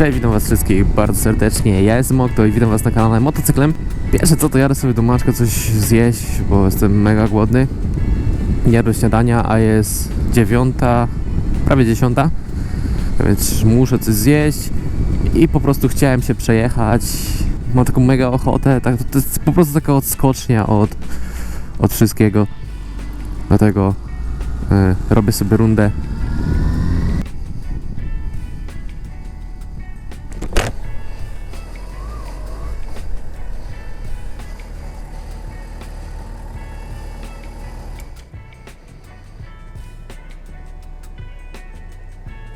Cześć, witam was wszystkich bardzo serdecznie. Ja jestem Okto i witam was na kanale Motocyklem. Pierwsze co to jadę sobie do Maczka coś zjeść, bo jestem mega głodny. Jadłem śniadania, a jest dziewiąta, prawie dziesiąta, więc muszę coś zjeść i po prostu chciałem się przejechać. Mam taką mega ochotę, tak, to jest po prostu taka odskocznia od, od wszystkiego. Dlatego e, robię sobie rundę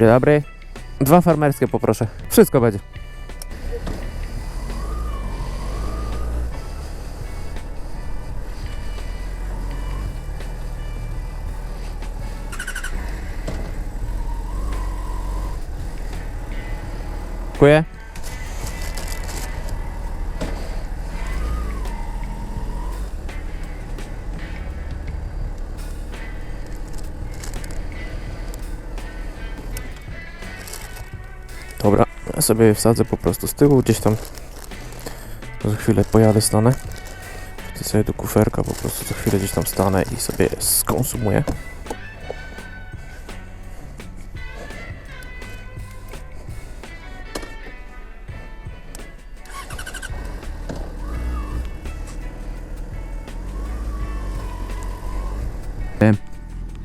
Dzień dobry. Dwa farmerskie poproszę. Wszystko będzie. Dziękuję. Sobie wsadzę po prostu z tyłu, gdzieś tam za chwilę pojadę, stanę. Wrzucę sobie do kuferka, po prostu za chwilę gdzieś tam stanę i sobie skonsumuję.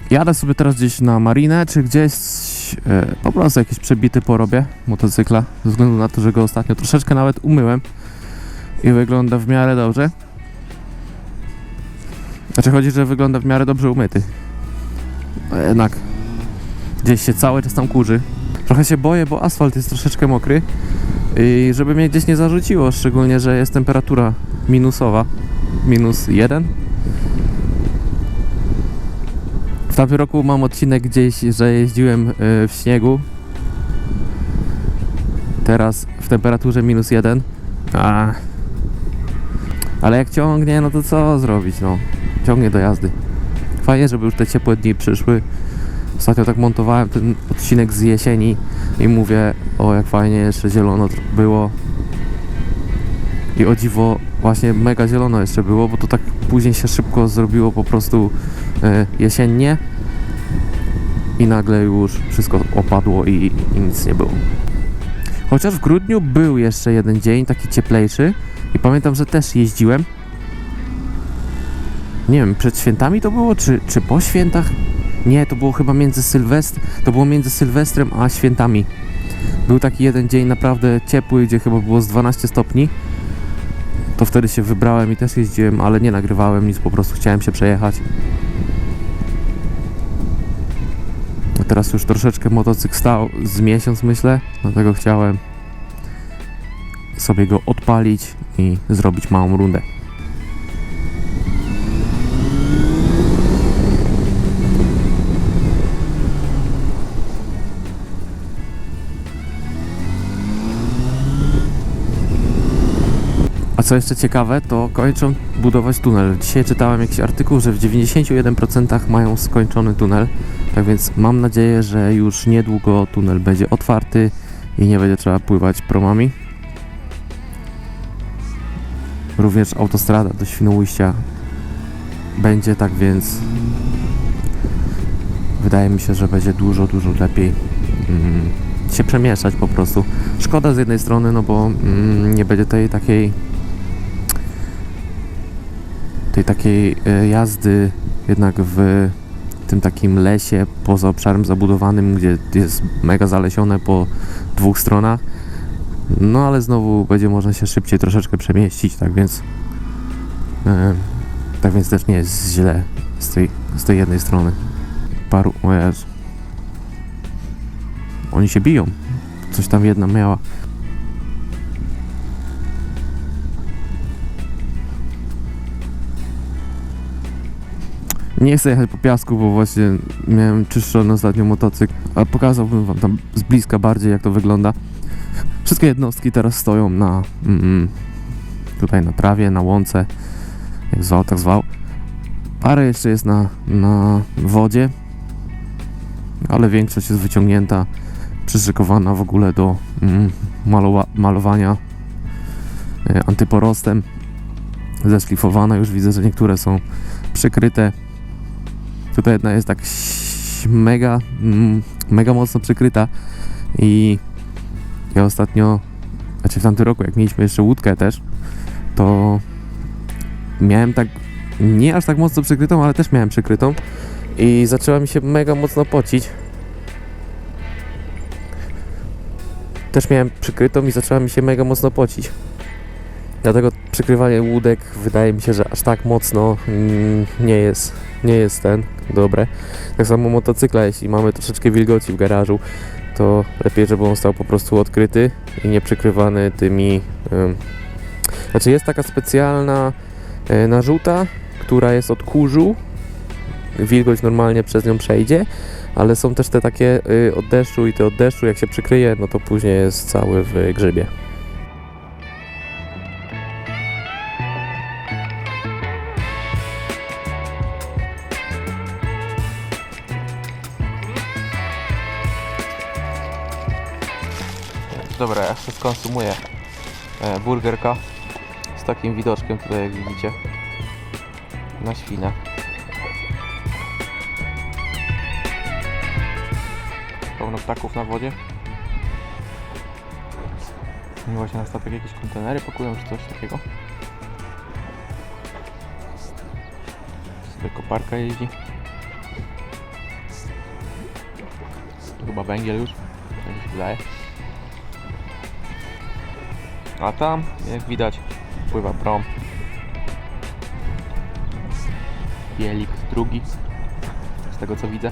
Jadę sobie teraz gdzieś na marinę, czy gdzieś e, po prostu jakieś przebity porobię motocykla, ze względu na to, że go ostatnio troszeczkę nawet umyłem i wygląda w miarę dobrze. Znaczy chodzi, że wygląda w miarę dobrze umyty. A jednak gdzieś się cały czas tam kurzy. Trochę się boję, bo asfalt jest troszeczkę mokry i żeby mnie gdzieś nie zarzuciło, szczególnie, że jest temperatura minusowa, minus jeden. Tamtym roku mam odcinek gdzieś, że jeździłem y, w śniegu. Teraz w temperaturze minus jeden. A. Ale jak ciągnie, no to co zrobić, no. Ciągnie do jazdy. Fajnie, żeby już te ciepłe dni przyszły. Ostatnio tak montowałem ten odcinek z jesieni i mówię, o jak fajnie jeszcze zielono było. I o dziwo właśnie mega zielono jeszcze było, bo to tak później się szybko zrobiło po prostu e, jesiennie i nagle już wszystko opadło i, i nic nie było. Chociaż w grudniu był jeszcze jeden dzień taki cieplejszy i pamiętam, że też jeździłem. Nie wiem, przed świętami to było, czy, czy po świętach? Nie, to było chyba między Sylwestr, to było między Sylwestrem a świętami. Był taki jeden dzień naprawdę ciepły, gdzie chyba było z 12 stopni. To wtedy się wybrałem i też jeździłem, ale nie nagrywałem nic, po prostu chciałem się przejechać. Teraz już troszeczkę motocykl stał z miesiąc myślę, dlatego chciałem sobie go odpalić i zrobić małą rundę. A co jeszcze ciekawe, to kończą budować tunel. Dzisiaj czytałem jakiś artykuł, że w 91% mają skończony tunel. Tak więc mam nadzieję, że już niedługo tunel będzie otwarty i nie będzie trzeba pływać promami. Również autostrada do Świnoujścia będzie, tak więc wydaje mi się, że będzie dużo, dużo lepiej mm, się przemieszczać po prostu. Szkoda z jednej strony, no bo mm, nie będzie tej takiej tej takiej e, jazdy jednak w tym takim lesie poza obszarem zabudowanym, gdzie jest mega zalesione po dwóch stronach. No ale znowu będzie można się szybciej troszeczkę przemieścić, tak więc e, tak więc też nie jest źle z tej, z tej jednej strony. Paru, o Jezu. Oni się biją. Coś tam jedna miała. Nie chcę jechać po piasku, bo właśnie miałem czyszczony ostatnio motocykl, ale pokazałbym wam tam z bliska bardziej jak to wygląda. Wszystkie jednostki teraz stoją na mm, tutaj na trawie, na łące, jak zwał, tak zwał. Parę jeszcze jest na, na wodzie, ale większość jest wyciągnięta przyszykowana w ogóle do mm, malowa- malowania e, antyporostem. Zeszlifowana, już widzę, że niektóre są przykryte. Tutaj jedna jest tak mega, mm, mega mocno przykryta i ja ostatnio, znaczy w tamtym roku, jak mieliśmy jeszcze łódkę też, to miałem tak, nie aż tak mocno przykrytą, ale też miałem przykrytą i zaczęła mi się mega mocno pocić. Też miałem przykrytą i zaczęła mi się mega mocno pocić. Dlatego przykrywanie łódek wydaje mi się, że aż tak mocno mm, nie jest, nie jest ten dobre. Tak samo motocykla, jeśli mamy troszeczkę wilgoci w garażu, to lepiej, żeby on stał po prostu odkryty i nie przykrywany tymi. Ym, znaczy jest taka specjalna y, narzuta, która jest od kurzu. Wilgoć normalnie przez nią przejdzie, ale są też te takie y, od deszczu i te od deszczu jak się przykryje, no to później jest cały w grzybie. Dobra, ja się skonsumuję e, burgerka z takim widoczkiem tutaj jak widzicie na świnę. Pełno ptaków na wodzie. I Właśnie na statek jakieś kontenery pakują czy coś takiego. Tutaj koparka jeździ. Chyba węgiel już, tak mi się wydaje. A tam, jak widać, pływa prom. Bielik drugi, z tego co widzę.